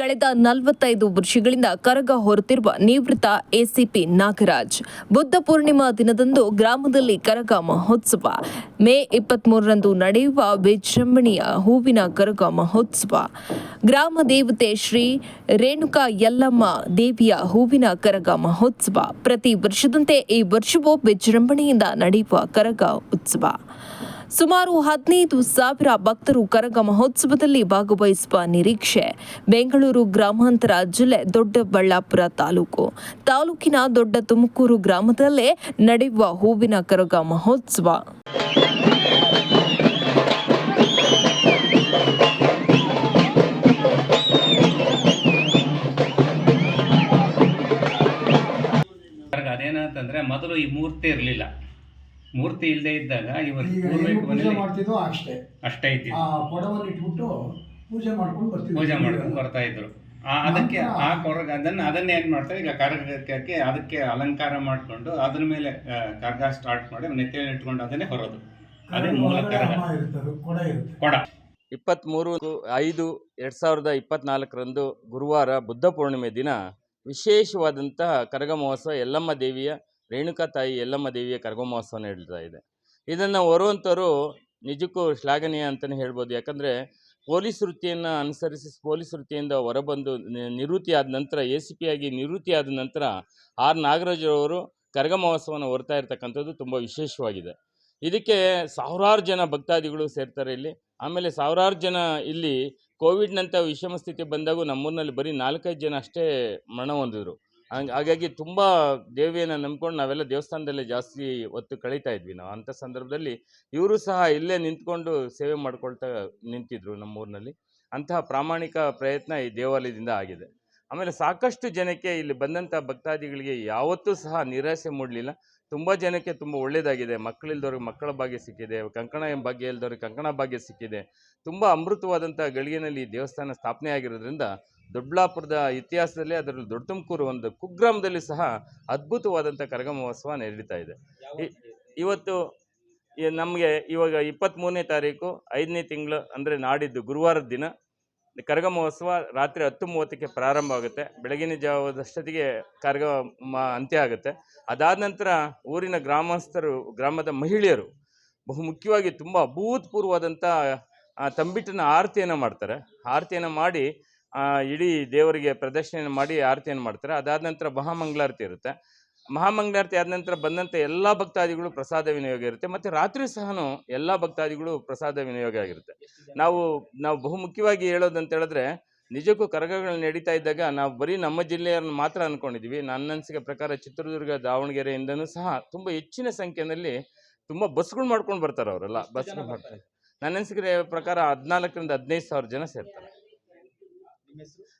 ಕಳೆದ ನಲವತ್ತೈದು ವರ್ಷಗಳಿಂದ ಕರಗ ಹೊರತಿರುವ ನಿವೃತ್ತ ಎಸಿಪಿ ನಾಗರಾಜ್. ಬುದ್ಧ ಪೂರ್ಣಿಮಾ ದಿನದಂದು ಗ್ರಾಮದಲ್ಲಿ ಕರಗ ಮಹೋತ್ಸವ. ಮೇ ಇಪ್ಪತ್ಮೂರರಂದು ನಡೆಯುವ ವಿಜೃಂಭಣೆಯ ಹೂವಿನ ಕರಗ ಮಹೋತ್ಸವ. ಗ್ರಾಮ ದೇವತೆ ಶ್ರೀ ರೇಣುಕಾ ಯಲ್ಲಮ್ಮ ದೇವಿಯ ಹೂವಿನ ಕರಗ ಮಹೋತ್ಸವ. ಪ್ರತಿ ವರ್ಷದಂತೆ ಈ ವರ್ಷವೂ ವಿಜೃಂಭಣೆಯಿಂದ ನಡೆಯುವ ಕರಗ ಉತ್ಸವ. ಸುಮಾರು ಹದಿನೈದು ಸಾವಿರ ಭಕ್ತರು ಕರಗ ಮಹೋತ್ಸವದಲ್ಲಿ ಭಾಗವಹಿಸುವ ನಿರೀಕ್ಷೆ. ಬೆಂಗಳೂರು ಗ್ರಾಮಾಂತರ ಜಿಲ್ಲೆ ದೊಡ್ಡಬಳ್ಳಾಪುರ ತಾಲೂಕು. ತಾಲೂಕಿನ ದೊಡ್ಡ ತುಮಕೂರು ಗ್ರಾಮದಲ್ಲೇ ನಡೆಯುವ ಹೂವಿನ ಕರಗ ಮಹೋತ್ಸವ. ಅದೇನಂತಂದ್ರೆ ಮೊದಲು ಈ ಮೂರ್ತಿ ಇರಲಿಲ್ಲ. ಮೂರ್ತಿ ಇಲ್ಲದೆ ಇದ್ದಾಗ ಇವರು ಈಗ ಪೂರ್ವಿಕ ಏನು ಪೂಜೆ ಮನೇಲಿ ಮಾಡ್ತಿದ್ವೋ ಅಷ್ಟೇ. ಅಷ್ಟೇ ಆ ಇದ್ದಿದ್ದು ಕೊಡವನ್ನು ಇಟ್ಬಿಟ್ಟು ಪೂಜೆ ಮಾಡ್ಕೊಂಡು ಬರ್ತೀವಿ. ಪೂಜೆ ಮಾಡ್ಕೊಂಡು ಬರ್ತಾ ಇದ್ರು. ಆ ಅದಕ್ಕೆ ಆ ಕೊರಗ ಅದನ್ನ ಅದನ್ನ ಏನ್ ಮಾಡ್ತಾರೆ ಈಗ ಕರಗಕ್ಕೆ ಅದಕ್ಕೆ ಅಲಂಕಾರ ಮಾಡ್ಕೊಂಡು ಅದ್ರ ಮೇಲೆ ಆ, ಕರ್ಗ ಸ್ಟಾರ್ಟ್ ಮಾಡಿ ನೆತ್ತಿಯಲ್ಲಿ ಇಟ್ಕೊಂಡು ಅದನ್ನೇ ಹೊರೋದು. ಅದೇ ಮೂಲ ಕೊಡ ಕರಗ. ಅಮ್ಮ ಇರ್ತದೆ ಕೊಡ ಇರುತ್ತೆ. ಕೊಡ. ಇಪ್ಪತ್ತ್ಮೂರು ಐದು ಎರಡು ಸಾವಿರದ ಇಪ್ಪತ್ನಾಲ್ಕರಂದು ಗುರುವಾರ ಬುದ್ಧ ಪೂರ್ಣಿಮೆ ದಿನ ವಿಶೇಷವಾದಂತಹ ಕರಗ ಮಹೋತ್ಸವ ಯಲ್ಲಮ್ಮ ದೇವಿಯ ರೇಣುಕಾ ತಾಯಿ ಯಲ್ಲಮ್ಮ ದೇವಿಯ ಕರಗ ಮಹೋತ್ಸವ ನಡೀತಾ ಇದೆ. ಇದನ್ನು ಹೊರುವಂಥವ್ರು ನಿಜಕ್ಕೂ ಶ್ಲಾಘನೀಯ ಅಂತಲೇ ಹೇಳ್ಬೋದು. ಯಾಕಂದರೆ ಪೊಲೀಸ್ ವೃತ್ತಿಯನ್ನು ಅನುಸರಿಸಿ ಪೊಲೀಸ್ ವೃತ್ತಿಯಿಂದ ಹೊರಬಂದು ನಿವೃತ್ತಿ ಆದ ನಂತರ, ಎ ಸಿ ಪಿ ಆಗಿ ನಿವೃತ್ತಿ ಆದ ನಂತರ ಆರ್ ನಾಗರಾಜ್ ಅವರು ಕರಗ ಮಹೋತ್ಸವನ ಹೊರ್ತಾ ಇರ್ತಕ್ಕಂಥದ್ದು ತುಂಬ ವಿಶೇಷವಾಗಿದೆ. ಇದಕ್ಕೆ ಸಾವಿರಾರು ಜನ ಭಕ್ತಾದಿಗಳು ಸೇರ್ತಾರೆ ಇಲ್ಲಿ. ಆಮೇಲೆ ಸಾವಿರಾರು ಜನ ಇಲ್ಲಿ ಕೋವಿಡ್ನಂಥ ವಿಷಮ ಸ್ಥಿತಿ ಬಂದಾಗೂ ನಮ್ಮೂರಿನಲ್ಲಿ ಬರೀ ನಾಲ್ಕೈದು ಜನ ಅಷ್ಟೇ ಮರಣ ಹೊಂದಿದ್ರು. ಹಂಗ್- ಹಾಗಾಗಿ ತುಂಬ ದೇವಿಯನ್ನು ನಂಬ್ಕೊಂಡು ನಾವೆಲ್ಲ ದೇವಸ್ಥಾನದಲ್ಲೇ ಜಾಸ್ತಿ ಹೊತ್ತು ಕಳೀತಾ ಇದ್ವಿ ನಾವು. ಅಂಥ ಸಂದರ್ಭದಲ್ಲಿ ಇವರು ಸಹ ಇಲ್ಲೇ ನಿಂತ್ಕೊಂಡು ಸೇವೆ ಮಾಡ್ಕೊಳ್ತಾ ನಿಂತಿದ್ರು ನಮ್ಮೂರಿನಲ್ಲಿ. ಅಂತಹ ಪ್ರಾಮಾಣಿಕ ಪ್ರಯತ್ನ ಈ ದೇವಾಲಯದಿಂದ ಆಗಿದೆ. ಆಮೇಲೆ ಸಾಕಷ್ಟು ಜನಕ್ಕೆ ಇಲ್ಲಿ ಬಂದಂಥ ಭಕ್ತಾದಿಗಳಿಗೆ ಯಾವತ್ತೂ ಸಹ ನಿರಾಸೆ ಮೂಡಲಿಲ್ಲ. ತುಂಬ ಜನಕ್ಕೆ ತುಂಬ ಒಳ್ಳೆಯದಾಗಿದೆ ಮಕ್ಕಳಿಲ್ದವ್ರಿಗೆ ಮಕ್ಕಳ ಭಾಗ್ಯ ಸಿಕ್ಕಿದೆ. ಕಂಕಣ ಎಂಬ ಭಾಗ್ಯ ಇಲ್ದವ್ರಿಗೆ ಕಂಕಣ ಭಾಗ್ಯ ಸಿಕ್ಕಿದೆ. ತುಂಬ ಅಮೃತವಾದಂಥ ಗಳಿಗೆನಲ್ಲಿ ದೇವಸ್ಥಾನ ಸ್ಥಾಪನೆ ಆಗಿರೋದ್ರಿಂದ ದೊಡ್ಡಬಳ್ಳಾಪುರದ ಇತಿಹಾಸದಲ್ಲಿ ಅದರಲ್ಲಿ ದೊಡ್ಡ ತುಮಕೂರು ಒಂದು ಕುಗ್ರಾಮದಲ್ಲಿ ಸಹ ಅದ್ಭುತವಾದಂಥ ಕರಗ ಮಹೋತ್ಸವ ನಡೀತಾ ಇದೆ. ಇವತ್ತು ನಮಗೆ ಇವಾಗ ಇಪ್ಪತ್ತ್ಮೂರನೇ ತಾರೀಕು ಐದನೇ ತಿಂಗಳು ಅಂದರೆ ನಾಡಿದ್ದು ಗುರುವಾರದ ದಿನ. ಕರಗ ಮಹೋತ್ಸವ ರಾತ್ರಿ ಹತ್ತು ಮೂವತ್ತಕ್ಕೆ ಪ್ರಾರಂಭ ಆಗುತ್ತೆ. ಬೆಳಗಿನ ಜಾವದಷ್ಟೊತ್ತಿಗೆ ಕರಗ ಮ ಅಂತ್ಯ ಆಗುತ್ತೆ. ಅದಾದ ನಂತರ ಊರಿನ ಗ್ರಾಮಸ್ಥರು ಗ್ರಾಮದ ಮಹಿಳೆಯರು ಬಹುಮುಖ್ಯವಾಗಿ ತುಂಬ ಅಭೂತಪೂರ್ವವಾದಂಥ ತಂಬಿಟ್ಟನ ಆರತಿಯನ್ನು ಮಾಡ್ತಾರೆ. ಆರತಿಯನ್ನು ಮಾಡಿ ಇಡೀ ದೇವರಿಗೆ ಪ್ರದಕ್ಷಿಣೆ ಮಾಡಿ ಆರತಿಯನ್ನು ಮಾಡ್ತಾರೆ. ಅದಾದ ನಂತರ ಮಹಾಮಂಗಳಾರತಿ ಇರುತ್ತೆ. ಮಹಾಮಂಗಳಾರತಿ ಆದ ನಂತರ ಬಂದಂಥ ಎಲ್ಲ ಭಕ್ತಾದಿಗಳು ಪ್ರಸಾದ ವಿನಿಯೋಗ ಇರುತ್ತೆ. ಮತ್ತು ರಾತ್ರಿ ಸಹನೂ ಎಲ್ಲ ಭಕ್ತಾದಿಗಳು ಪ್ರಸಾದ ವಿನಿಯೋಗ ಆಗಿರುತ್ತೆ. ನಾವು ನಾವು ಬಹುಮುಖ್ಯವಾಗಿ ಹೇಳೋದಂತ ಹೇಳಿದ್ರೆ ನಿಜಕ್ಕೂ ಕರಗಗಳು ನಡೀತಾ ಇದ್ದಾಗ ನಾವು ಬರೀ ನಮ್ಮ ಜಿಲ್ಲೆಯನ್ನು ಮಾತ್ರ ಅಂದ್ಕೊಂಡಿದ್ವಿ ನನ್ನ ಅನಿಸಿಕೆ ಪ್ರಕಾರ ಚಿತ್ರದುರ್ಗ ದಾವಣಗೆರೆಯಿಂದನೂ ಸಹ ತುಂಬ ಹೆಚ್ಚಿನ ಸಂಖ್ಯೆಯಲ್ಲಿ ತುಂಬ ಬಸ್ಗಳು ಮಾಡ್ಕೊಂಡು ಬರ್ತಾರೆ ಅವರೆಲ್ಲ. ಬಸ್ಗಳು ಮಾಡ್ತಾರೆ. ನನ್ನ ಅನಿಸಿಕೆ ಪ್ರಕಾರ ಹದಿನಾಲ್ಕರಿಂದ ಹದಿನೈದು ಸಾವಿರ ಜನ ಸೇರ್ತಾರೆ.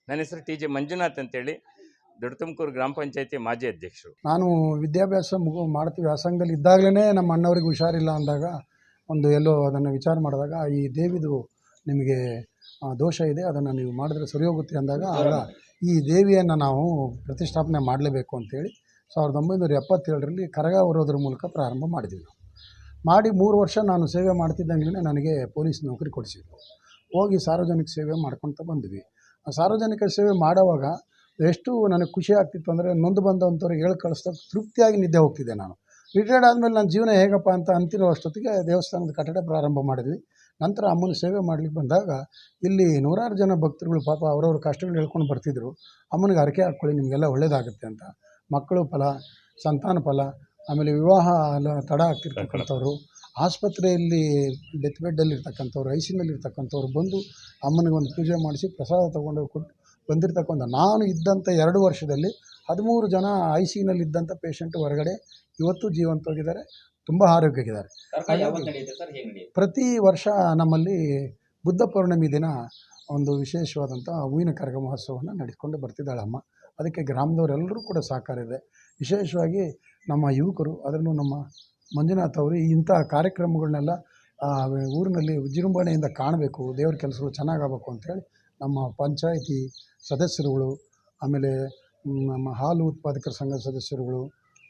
ನನ್ನ ಹೆಸರು ಟಿ ಜೆ ಮಂಜುನಾಥ್ ಅಂತೇಳಿ. ದೊಡ್ಡ ತುಮಕೂರು ಗ್ರಾಮ ಪಂಚಾಯತಿ ಮಾಜಿ ಅಧ್ಯಕ್ಷರು. ನಾನು ವಿದ್ಯಾಭ್ಯಾಸ ಮುಗು ಮಾಡ್ತೀವಿ. ವ್ಯಾಸಂಗದಲ್ಲಿ ಇದ್ದಾಗಲೇ ನಮ್ಮ ಅಣ್ಣವ್ರಿಗೆ ಹುಷಾರಿಲ್ಲ ಅಂದಾಗ ಒಂದು ಎಲ್ಲೋ ಅದನ್ನು ವಿಚಾರ ಮಾಡಿದಾಗ ಈ ದೇವಿದು ನಿಮಗೆ ದೋಷ ಇದೆ. ಅದನ್ನು ನೀವು ಮಾಡಿದ್ರೆ ಸರಿ ಹೋಗುತ್ತೆ ಅಂದಾಗ ಆಗ ಈ ದೇವಿಯನ್ನು ನಾವು ಪ್ರತಿಷ್ಠಾಪನೆ ಮಾಡಲೇಬೇಕು ಅಂತೇಳಿ ಸಾವಿರದ ಒಂಬೈನೂರ ಎಪ್ಪತ್ತೇಳರಲ್ಲಿ ಕರಗ ಹೊರೋದ್ರ ಮೂಲಕ ಪ್ರಾರಂಭ ಮಾಡಿದ್ವಿ ನಾವು. ಮಾಡಿ ಮೂರು ವರ್ಷ ನಾನು ಸೇವೆ ಮಾಡ್ತಿದ್ದಂಗೆ ನನಗೆ ಪೊಲೀಸ್ ನೌಕರಿ ಕೊಡಿಸಿದ್ರು. ಹೋಗಿ ಸಾರ್ವಜನಿಕ ಸೇವೆ ಮಾಡ್ಕೊತ ಬಂದ್ವಿ. ಸಾರ್ವಜನಿಕ ಸೇವೆ ಮಾಡುವಾಗ ಎಷ್ಟು ನನಗೆ ಖುಷಿ ಆಗ್ತಿತ್ತು ಅಂದರೆ ನೊಂದು ಬಂದಂಥವ್ರಿಗೆ ಹೇಳಿ ಕಳಿಸ್ದಾಗ ತೃಪ್ತಿಯಾಗಿ ನಿದ್ದೆ ಹೋಗ್ತಿದ್ದೆ ನಾನು. ರಿಟೈರ್ಡ್ ಆದಮೇಲೆ ನನ್ನ ಜೀವನ ಹೇಗಪ್ಪ ಅಂತ ಅಂತಿರೋ ಅಷ್ಟೊತ್ತಿಗೆ ದೇವಸ್ಥಾನದ ಕಟ್ಟಡ ಪ್ರಾರಂಭ ಮಾಡಿದ್ವಿ. ನಂತರ ಅಮ್ಮನ ಸೇವೆ ಮಾಡ್ಲಿಕ್ಕೆ ಬಂದಾಗ ಇಲ್ಲಿ ನೂರಾರು ಜನ ಭಕ್ತರುಗಳು ಪಾಪ ಅವರವ್ರ ಕಷ್ಟಗಳು ಹೇಳ್ಕೊಂಡು ಬರ್ತಿದ್ರು. ಅಮ್ಮನಿಗೆ ಹರಕೆ ಹಾಕ್ಕೊಳ್ಳಿ, ನಿಮಗೆಲ್ಲ ಒಳ್ಳೇದಾಗುತ್ತೆ ಅಂತ. ಮಕ್ಕಳು ಫಲ, ಸಂತಾನ ಫಲ, ಆಮೇಲೆ ವಿವಾಹ ತಡ ಆಗ್ತಿರ್ತಕ್ಕಂಥವ್ರು. ಆಸ್ಪತ್ರೆಯಲ್ಲಿ ಡೆತ್ ಬೆಡ್ಡಲ್ಲಿ ಇರ್ತಕ್ಕಂಥವ್ರು ಐ ಸಿನಲ್ಲಿ ಇರ್ತಕ್ಕಂಥವ್ರು ಬಂದು ಅಮ್ಮನಿಗೆ ಒಂದು ಪೂಜೆ ಮಾಡಿಸಿ ಪ್ರಸಾದ ತೊಗೊಂಡು ಕೊಟ್ಟು ಬಂದಿರ್ತಕ್ಕಂಥ ನಾನು ಇದ್ದಂಥ ಎರಡು ವರ್ಷದಲ್ಲಿ ಹದಿಮೂರು ಜನ ಐ ಸಿನಲ್ಲಿ ಇದ್ದಂಥ ಪೇಷಂಟ್ ಹೊರಗಡೆ ಇವತ್ತು ಜೀವಂತವಾಗಿದ್ದಾರೆ ತುಂಬ ಆರೋಗ್ಯಕ್ಕಿದ್ದಾರೆ ಪ್ರತಿ ವರ್ಷ ನಮ್ಮಲ್ಲಿ ಬುದ್ಧ ಪೌರ್ಣಮಿ ದಿನ ಒಂದು ವಿಶೇಷವಾದಂಥ ಹೂವಿನ ಕರಗ ಮಹೋತ್ಸವವನ್ನು ನಡೆಸ್ಕೊಂಡು ಬರ್ತಿದ್ದಾಳೆ ಅಮ್ಮ. ಅದಕ್ಕೆ ಗ್ರಾಮದವರೆಲ್ಲರೂ ಕೂಡ ಸಹಕಾರ ಇದೆ. ವಿಶೇಷವಾಗಿ ನಮ್ಮ ಯುವಕರು ಅದರಲ್ಲೂ ನಮ್ಮ ಮಂಜುನಾಥ್ ಅವರು ಇಂಥ ಕಾರ್ಯಕ್ರಮಗಳನ್ನೆಲ್ಲ ಊರಿನಲ್ಲಿ ವಿಜೃಂಭಣೆಯಿಂದ ಕಾಣಬೇಕು, ದೇವ್ರ ಕೆಲಸಗಳು ಚೆನ್ನಾಗಾಗಬೇಕು ಅಂತೇಳಿ ನಮ್ಮ ಪಂಚಾಯಿತಿ ಸದಸ್ಯರುಗಳು, ಆಮೇಲೆ ನಮ್ಮ ಹಾಲು ಉತ್ಪಾದಕರ ಸಂಘದ ಸದಸ್ಯರುಗಳು,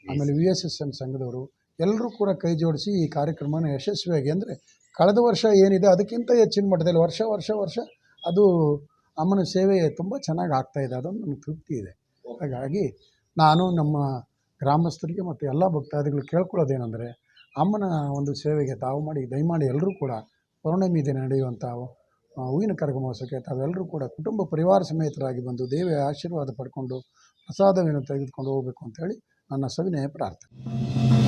ಆಮೇಲೆ ವಿ ಎಸ್ ಎಸ್ ಎನ್ ಸಂಘದವರು, ಎಲ್ಲರೂ ಕೂಡ ಕೈ ಜೋಡಿಸಿ ಈ ಕಾರ್ಯಕ್ರಮನ ಯಶಸ್ವಿಯಾಗಿ ಅಂದರೆ ಕಳೆದ ವರ್ಷ ಏನಿದೆ ಅದಕ್ಕಿಂತ ಹೆಚ್ಚಿನ ಮಟ್ಟದಲ್ಲಿ ವರ್ಷ ವರ್ಷ ವರ್ಷ ಅದು ಅಮ್ಮನ ಸೇವೆ ತುಂಬ ಚೆನ್ನಾಗಿ ಆಗ್ತಾಯಿದೆ ಅದೊಂದು ನಮಗೆ ತೃಪ್ತಿ ಇದೆ. ಹಾಗಾಗಿ ನಾನು ನಮ್ಮ ಗ್ರಾಮಸ್ಥರಿಗೆ ಮತ್ತು ಎಲ್ಲ ಭಕ್ತಾದಿಗಳು ಕೇಳ್ಕೊಳ್ಳೋದೇನೆಂದರೆ ಅಮ್ಮನ ಒಂದು ಸೇವೆಗೆ ತಾವು ಮಾಡಿ, ದಯಮಾಡಿ ಎಲ್ಲರೂ ಕೂಡ ಪೌರ್ಣಮಿ ದಿನ ನಡೆಯುವಂಥ ಹೂವಿನ ಕರಗ ಮಹೋತ್ಸವಕ್ಕೆ ತಾವೆಲ್ಲರೂ ಕೂಡ ಕುಟುಂಬ ಪರಿವಾರ ಸಮೇತರಾಗಿ ಬಂದು ದೇವಿಯ ಆಶೀರ್ವಾದ ಪಡ್ಕೊಂಡು ಪ್ರಸಾದವನ್ನು ತೆಗೆದುಕೊಂಡು ಹೋಗಬೇಕು ಅಂತೇಳಿ ನನ್ನ ಸವಿನಯ ಪ್ರಾರ್ಥನೆ.